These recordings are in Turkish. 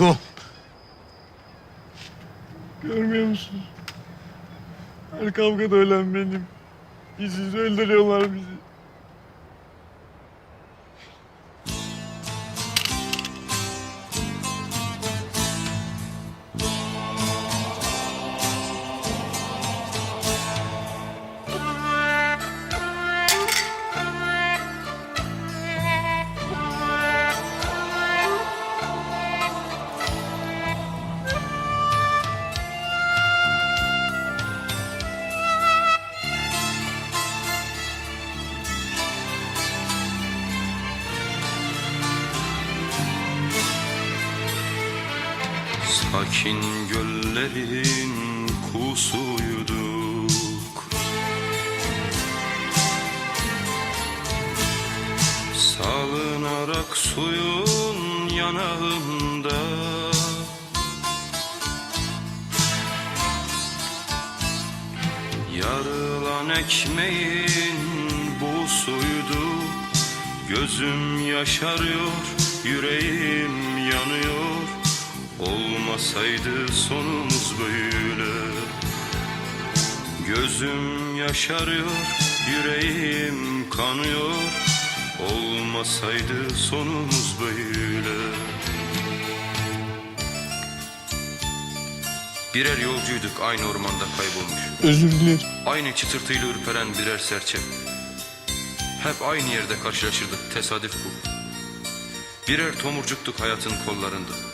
Ne Görmüyor musun? Her kavgada ölen benim. Biziz öldürüyorlar bizi. Sakin göllerin kusuyduk. Salınarak suyun yanağında. Yarılan ekmeğin bu suydu. Gözüm yaşarıyor, yüreğim Olmasaydı sonumuz böyle. Gözüm yaşarıyor, yüreğim kanıyor. Olmasaydı sonumuz böyle. Birer yolcuyduk aynı ormanda kaybolmuş. Özür dilerim. Aynı çıtırtıyla ürperen birer serçe. Hep aynı yerde karşılaşırdık tesadüf bu. Birer tomurcuktuk hayatın kollarında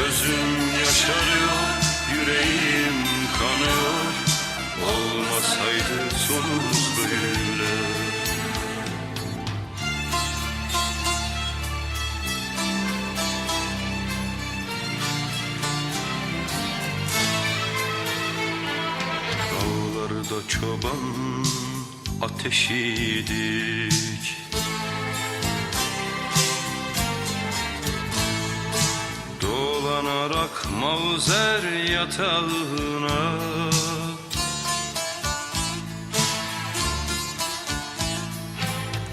Gözüm yaşarıyor, yüreğim kanıyor. Olmasaydı sonumuz böyle. Dağlarda çoban ateşiydik Dolanarak mavzer yatağına.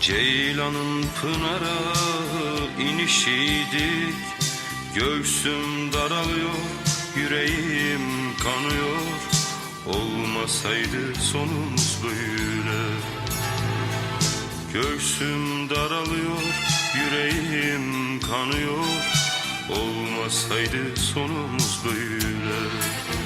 Ceylanın pınara inişiydik Göğsüm daralıyor, yüreğim kanıyor. Olmasaydı sonumuz böyle. Göğsüm daralıyor, yüreğim kanıyor Olmasaydı sonumuz böyle